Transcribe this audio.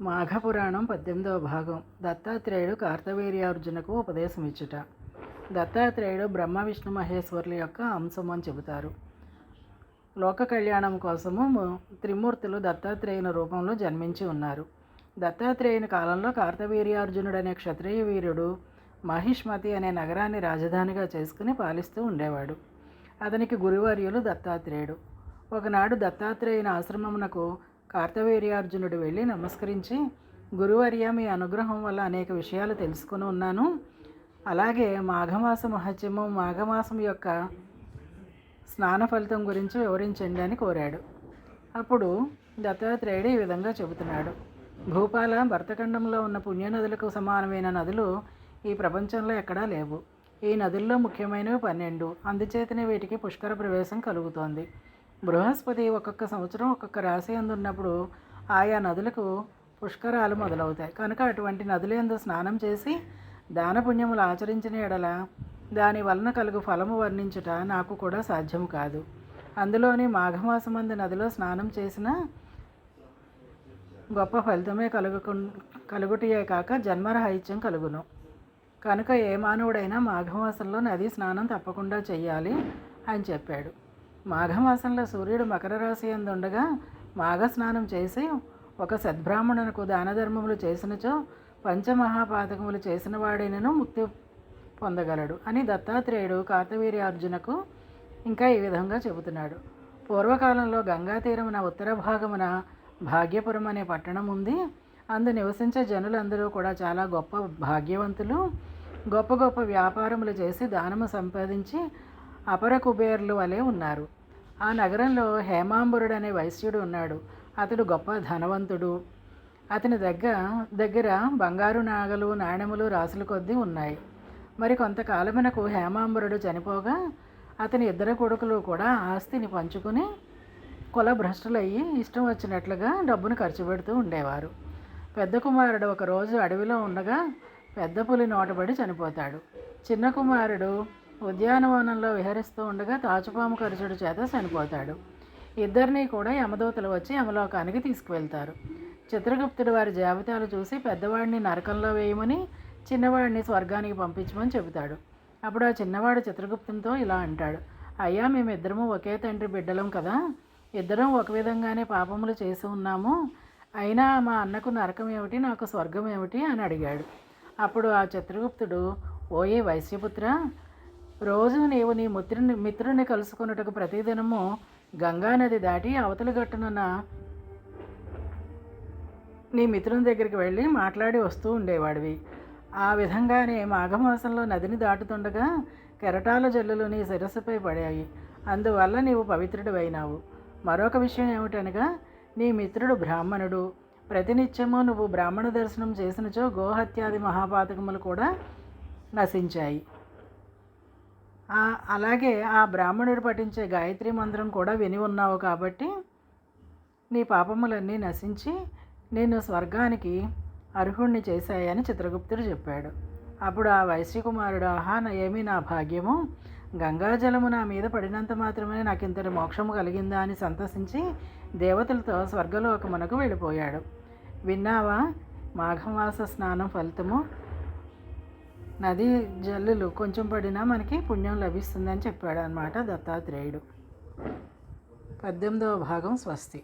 మాఘపురాణం పద్దెనిమిదవ భాగం. దత్తాత్రేయుడు కార్తవీర్యార్జునకు ఉపదేశం ఇచ్చుట దత్తాత్రేయుడు బ్రహ్మ విష్ణు మహేశ్వరుల యొక్క అంశం అని చెబుతారు. లోక కళ్యాణం కోసము త్రిమూర్తులు దత్తాత్రేయుని రూపంలో జన్మించి ఉన్నారు. దత్తాత్రేయుని కాలంలో కార్తవీర్యార్జునుడు అనే క్షత్రియ వీరుడు మహిష్మతి అనే నగరాన్ని రాజధానిగా చేసుకుని పాలిస్తూ ఉండేవాడు. అతనికి గురువర్యులు దత్తాత్రేయుడు. ఒకనాడు దత్తాత్రేయుని ఆశ్రమమునకు కార్తవీర్యార్జునుడు వెళ్ళి నమస్కరించి గురువర్య మీ అనుగ్రహం వల్ల అనేక విషయాలు తెలుసుకుని ఉన్నాను. అలాగే మాఘమాస మహత్యము మాఘమాసం యొక్క స్నాన ఫలితం గురించి వివరించండి అని కోరాడు. అప్పుడు దత్తాత్రేయుడు ఈ విధంగా చెబుతున్నాడు. భూపాల భరతఖండంలో ఉన్న పుణ్యనదులకు సమానమైన నదులు ఈ ప్రపంచంలో ఎక్కడా లేవు. ఈ నదుల్లో ముఖ్యమైనవి పన్నెండు. అందుచేతనే వీటికి పుష్కర ప్రవేశం కలుగుతోంది. బృహస్పతి ఒక్కొక్క సంవత్సరం ఒక్కొక్క రాశి అందున్నప్పుడు ఆయా నదులకు పుష్కరాలు మొదలవుతాయి. కనుక అటువంటి నదులందు స్నానం చేసి దానపుణ్యములు ఆచరించిన ఎడల దాని వలన కలుగు ఫలము వర్ణించుట నాకు కూడా సాధ్యం కాదు. అందులోని మాఘమాసమందు నదిలో స్నానం చేసిన గొప్ప ఫలితమే కలుగు కలుగుటయే కాక జన్మరహిత్యం కలుగును. కనుక ఏ మానవుడైనా మాఘమాసంలో నది స్నానం తప్పకుండా చేయాలి అని చెప్పాడు. మాఘమాసంలో సూర్యుడు మకర రాశి యందు ఉండగా మాఘ స్నానం చేసి ఒక సద్బ్రాహ్మణునకు దానధర్మములు చేసినచో పంచమహాపాతకములు చేసిన వాడైనను ముక్తి పొందగలడు అని దత్తాత్రేయుడు కార్తవీర్యార్జునకు ఇంకా ఈ విధంగా చెబుతున్నాడు. పూర్వకాలంలో గంగా తీరమున ఉత్తర భాగమున భాగ్యపురం అనే పట్టణం ఉంది. అందు నివసించే జనులందరూ కూడా చాలా గొప్ప భాగ్యవంతులు. గొప్ప గొప్ప వ్యాపారములు చేసి దానము సంపాదించి అపర కుబేర్లు వలె ఉన్నారు. ఆ నగరంలో హేమాంబరుడు అనే వైశ్యుడు ఉన్నాడు. అతడు గొప్ప ధనవంతుడు. అతని దగ్గర దగ్గర బంగారు నాగలు నాణెములు రాసుల కొద్దీ ఉన్నాయి. మరి కొంతకాలమునకు హేమాంబరుడు చనిపోగా అతని ఇద్దరు కొడుకులు కూడా ఆస్తిని పంచుకుని కులభ్రష్టులయ్యి ఇష్టం వచ్చినట్లుగా డబ్బును ఖర్చు పెడుతూ ఉండేవారు. పెద్ద కుమారుడు ఒకరోజు అడవిలో ఉండగా పెద్ద పులి నోటబడి చనిపోతాడు. చిన్న కుమారుడు ఉద్యానవనంలో విహరిస్తూ ఉండగా తాచుపాము ఖర్చుడు చేత చనిపోతాడు. ఇద్దరిని కూడా యమదూతలు వచ్చి యమలోకానికి తీసుకువెళ్తారు. చిత్రగుప్తుడు వారి జాబితాలు చూసి పెద్దవాడిని నరకంలో వేయమని చిన్నవాడిని స్వర్గానికి పంపించమని చెబుతాడు. అప్పుడు ఆ చిన్నవాడు చిత్రగుప్తునితో ఇలా అంటాడు అయ్యా మేమిద్దరము ఒకే తండ్రి బిడ్డలం కదా. ఇద్దరం ఒక విధంగానే పాపములు చేసి ఉన్నాము. అయినా మా అన్నకు నరకం ఏమిటి నాకు స్వర్గం ఏమిటి? అని అడిగాడు. అప్పుడు ఆ చిత్రగుప్తుడు ఓయే వైశ్యపుత్ర రోజు నీవు నీ మిత్రుని మిత్రుని కలుసుకున్నట్టుకు ప్రతిదినము గంగానది దాటి అవతలి గట్టునున్న నీ మిత్రుని దగ్గరికి వెళ్ళి మాట్లాడి వస్తూ ఉండేవాడివి. ఆ విధంగానే మాఘమాసంలో నదిని దాటుతుండగా కెరటాల జల్లులు నీ శిరస్సుపై పడాయి. అందువల్ల నీవు పవిత్రుడివైనావు. మరొక విషయం ఏమిటనగా నీ మిత్రుడు బ్రాహ్మణుడు. ప్రతినిత్యము నువ్వు బ్రాహ్మణ దర్శనం చేసినచో గోహత్యాది మహాపాతకములు కూడా నశించాయి. అలాగే ఆ బ్రాహ్మణుడు పఠించే గాయత్రి మంత్రం కూడా విని ఉన్నావు కాబట్టి నీ పాపములన్నీ నశించి నేను స్వర్గానికి అర్హుణ్ణి చేశాయని చిత్రగుప్తుడు చెప్పాడు. అప్పుడు ఆ వైశ్యకుమారుడు ఆహా నా ఏమీ నా భాగ్యము. గంగాజలము నా మీద పడినంత మాత్రమే నాకు ఇంతటి మోక్షము కలిగిందా? అని సంతసించి దేవతలతో స్వర్గలోకమునకు వెళ్ళిపోయాడు. విన్నావా? మాఘమాస స్నానం ఫలితము నది జల్లులు కొంచెం పడినా మనకి పుణ్యం లభిస్తుందని చెప్పాడు అనమాట దత్తాత్రేయుడు. పద్దెనిమిదవ భాగం స్వస్తి.